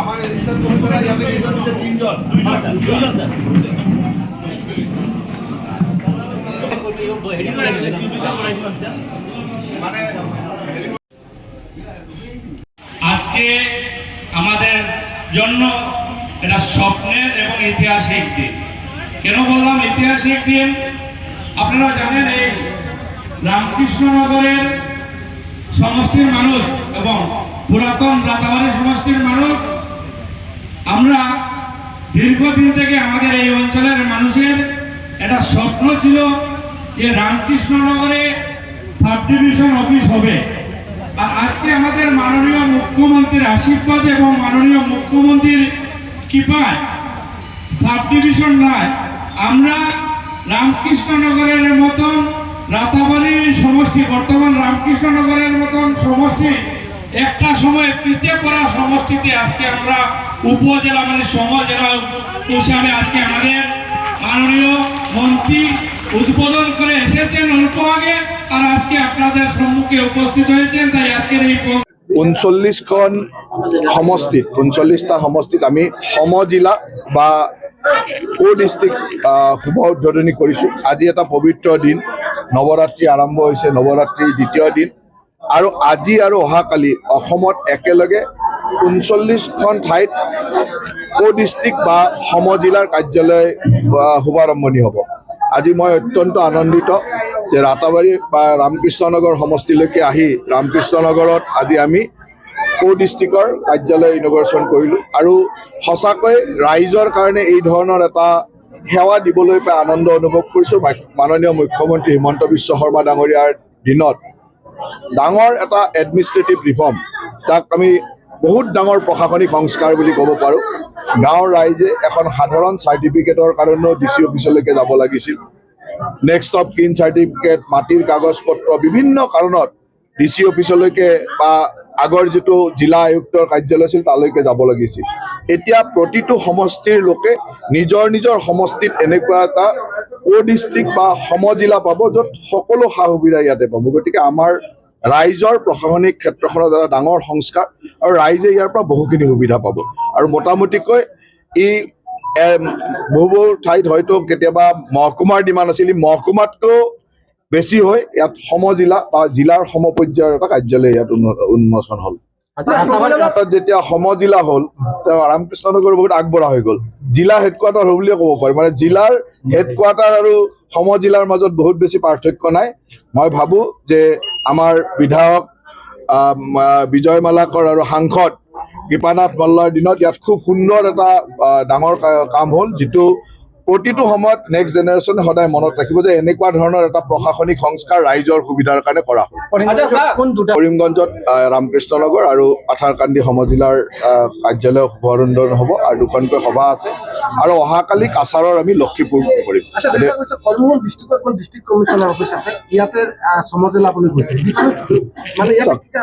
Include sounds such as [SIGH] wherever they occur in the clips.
আমার register commissioner যাবে কিন্তু তিনজন। দুইজন স্যার আজকে আমাদের জন্য এটা স্বপ্নের এবং ঐতিহাসিক দিন। কেন বললাম ঐতিহাসিক দিন? আপনারা জানেন এই রামকৃষ্ণনগরের সমষ্টির মানুষ এবং পুরাতন রাতাবাড়ি সমষ্টির মানুষ, আমরা দীর্ঘদিন থেকে আমাদের এই অঞ্চলের মানুষের একটা স্বপ্ন ছিল যে রামকৃষ্ণনগরে সাব ডিভিশন অফিস হবে। আর আজকে আমাদের মাননীয় মুখ্যমন্ত্রীর আশীর্বাদ এবং মাননীয় মুখ্যমন্ত্রীর কৃপায় সাব ডিভিশন নয়, আমরা রামকৃষ্ণনগরের মতন রাতাবাড়ির সমষ্টি, বর্তমান রামকৃষ্ণনগরের মতন সমষ্টি, একটা সময় পিছিয়ে পড়া সমষ্টিতে আজকে আমরা উপজেলা মানে সমজেলা হিসাবে আজকে আমাদের মাননীয় মন্ত্রী উদ্বোধন করে এসেছেন। অল্প আগে আর আজকে আপনাদের সম্মুখে উপস্থিত হয়েছেন, তাই আজকের এই ঊনচল্লিছখন সমষ্টিত ঊনচল্লিছটা সমষ্টিত। আমি সমজিলা বা কো ডিষ্ট্ৰিক্ট শুভ উদ্বোধনী কৰিছোঁ। আজি এটা পবিত্ৰ দিন। নৱৰাত্ৰি আৰম্ভ হৈছে, নৱৰাত্ৰিৰ দ্বিতীয় দিন। আৰু আজি আৰু অহাকালি অসমত একেলগে ঊনচল্লিছখন ঠাইত কো ডিষ্ট্ৰিক্ট বা সমজিলাৰ কাৰ্যালয় শুভাৰম্ভণি হ'ব। আজি মই অত্যন্ত আনন্দিত যে ৰাতাবাৰী বা ৰামকৃষ্ণনগৰ সমষ্টিলৈকে আহি ৰামকৃষ্ণনগৰত আজি আমি কো ডিষ্ট্ৰিক্টৰ কাৰ্যালয় ইনগ্ৰেশ্যন কৰিলোঁ। আৰু সঁচাকৈ ৰাইজৰ কাৰণে এই ধৰণৰ এটা সেৱা দিবলৈ পাই আনন্দ অনুভৱ কৰিছোঁ। মাননীয় মুখ্যমন্ত্ৰী হিমন্ত বিশ্ব শৰ্মা ডাঙৰীয়াৰ দিনত। ডাঙৰ এটা এডমিনিষ্ট্ৰেটিভ ৰিফৰ্ম যাক আমি বহুত ডাঙৰ প্ৰশাসনিক সংস্কাৰ বুলি ক'ব পাৰোঁ। গাঁৱৰ ৰাইজে এখন সাধাৰণ চাৰ্টিফিকেটৰ কাৰণেও ডি চি অফিচলৈকে যাব লাগিছিল। নেক্সট অফ কিন চাৰ্টিফিকেট মাটিৰ কাগজ পত্ৰ বিভিন্ন কাৰণত ডি চি অফিচলৈকে বা আগৰ যিটো জিলা আয়ুক্তৰ কাৰ্যালয় আছিল তালৈকে যাব লাগিছিল। এতিয়া প্ৰতিটো সমষ্টিৰ লোকে নিজৰ নিজৰ সমষ্টিত এনেকুৱা এটা কো ডিষ্ট্ৰিক্ট বা সমজিলা পাব য'ত সকলো সা সুবিধা ইয়াতে পাব। গতিকে আমাৰ ৰাইজৰ প্ৰশাসনিক ক্ষেত্ৰখনত এটা ডাঙৰ সংস্কাৰ আৰু ৰাইজে ইয়াৰ পৰা বহুখিনি সুবিধা পাব। আৰু মোটামুটিকৈ ই বহু বহু ঠাইত হয়তো কেতিয়াবা মহকুমাৰ ডিমাণ্ড আছিল মহকুমাতকৈও বেছি হৈ ইয়াত সমজিলা বা জিলাৰ সমপৰ্যায়ৰ এটা কাৰ্যালয় ইয়াত উন্মোচন হ'ল। যেতিয়া সমজিলা হ'ল তেওঁ ৰামকৃষ্ণনগৰ বহুত আগবঢ়া হৈ গ'ল। জিলা হেডকোৱাৰ্টাৰ হ'ল বুলিয়ে ক'ব পাৰি মানে জিলাৰ হেডকোৱাৰ্টাৰ আৰু সমজিলাৰ মাজত বহুত বেছি পাৰ্থক্য নাই। মই ভাবোঁ যে আমাৰ বিধায়ক বিজয় মালাকৰ আৰু সাংসদ কৃপানাথ মল্লৰ দিনত ইয়াত খুব সুন্দৰ এটা ডাঙৰ কাম হ'ল যিটো প্ৰতিটো সময়ত নেক্সট জেনেৰেশ্যনে সদায় মনত ৰাখিব যে এনেকুৱা ধৰণৰ এটা প্ৰশাসনিক সংস্কাৰ ৰাইজৰ সুবিধাৰ কাৰণে কৰা হ'ল। কোন দুটা? কৰিমগঞ্জত আহ, ৰামকৃষ্ণনগৰ আৰু পাথাৰকান্দি সমজিলাৰ কাৰ্যালয় শুভাৰম্ভন হ'ব আৰু দুখনকৈ সভা আছে। আৰু অহাকালি কাছাৰৰ আমি লক্ষীপুৰ কৰিম।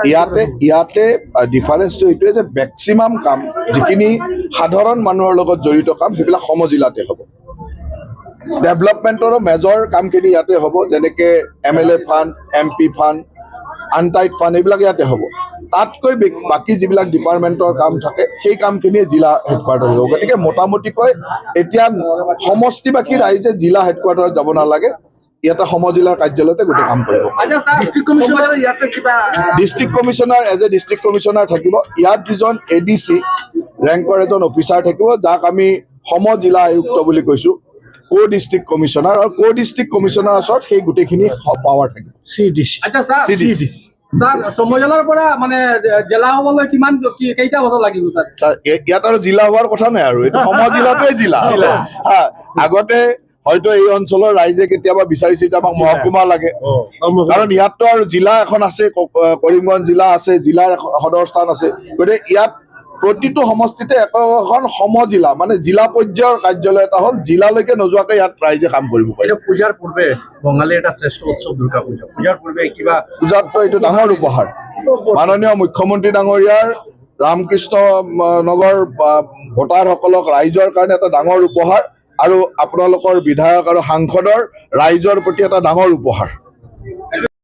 ইয়াতে ইয়াতে ডিফাৰেঞ্চটো এইটোৱে যে মেক্সিমাম কাম যিখিনি সাধাৰণ মানুহৰ লগত জড়িত কাম সেইবিলাক সমজিলাতে হ'ব। ডেভেলপমেণ্টৰো মেজৰ কামখিনি ইয়াতে হ'ব যেনেকে M L A fund M P fund untied fund এইবিলাক ইয়াতে হ'ব। তাতকৈ বাকী যিবিলাক ডিপাৰ্টমেণ্টৰ কাম থাকে সেই কামখিনি জিলা হেডকোৱাৰ্টাৰ হ'ব। গতিকে মোটামুটিকৈ এতিয়া সমষ্টিবাসী ৰাইজে জিলা হেডকোৱাৰ্টাৰত যাব নালাগে। ইয়াতে সমজিলাৰ কাৰ্যালয়তে গোটেই কাম কৰিব। District commissioner as a district commissioner থাকিব। ইয়াত যিজন এ ডি চি ৰেংকৰ এজন অফিচাৰ থাকিব যাক আমি সম জিলা আয়ুক্ত বুলি কৈছো। কো ডিষ্ট্ৰিক্ট কমিশনাৰ আৰু কো ডিষ্ট্ৰিক্ট কমিশনাৰ ওচৰত সেই গোটেইখিনি পাৱাৰ থাকিব। আচ্ছা সমজলাৰ পৰা মানে জেলা হ'বলৈ কিমান কি- কেইটা বছৰ লাগিব ছাৰ ছাৰ, এ- ইয়াত আৰু জিলা হোৱাৰ কথা নাই আৰু এইটো সম জিলাটোৱে [LAUGHS] জিলা। হা আগতে হয়তো এই অঞ্চলৰ ৰাইজে কেতিয়াবা বিচাৰিছিল যে আমাক মহকুমা লাগে। কাৰণ ইয়াততো আৰু জিলা এখন আছে কৰিমগঞ্জ জিলা আছে জিলাৰ এখন সদৰ স্থান আছে। গতিকে ইয়াত প্ৰতিটো সমষ্টিতে একোখন সমজিলা মানে জিলা পৰ্যায়ৰ কাৰ্যালয় এটা হ'ল জিলালৈকে নোযোৱাকৈ ইয়াত ৰাইজে কাম কৰিব পাৰে। এটা পূজাৰ পূৰ্বে বঙালীৰ একটা শ্ৰেষ্ঠ উৎসব দুৰ্গা পূজা। পূজাৰ পূৰ্বে কিবা পূজাততো এইটো ডাঙৰ উপহাৰ। মাননীয় মুখ্যমন্ত্ৰী ডাঙৰীয়াৰ ৰামকৃষ্ণ নগৰ ভোটাৰসকলক ৰাইজৰ কাৰণে এটা ডাঙৰ উপহাৰ আৰু আপোনালোকৰ বিধায়ক আৰু সাংসদৰ ৰাইজৰ প্ৰতি এটা ডাঙৰ উপহাৰ।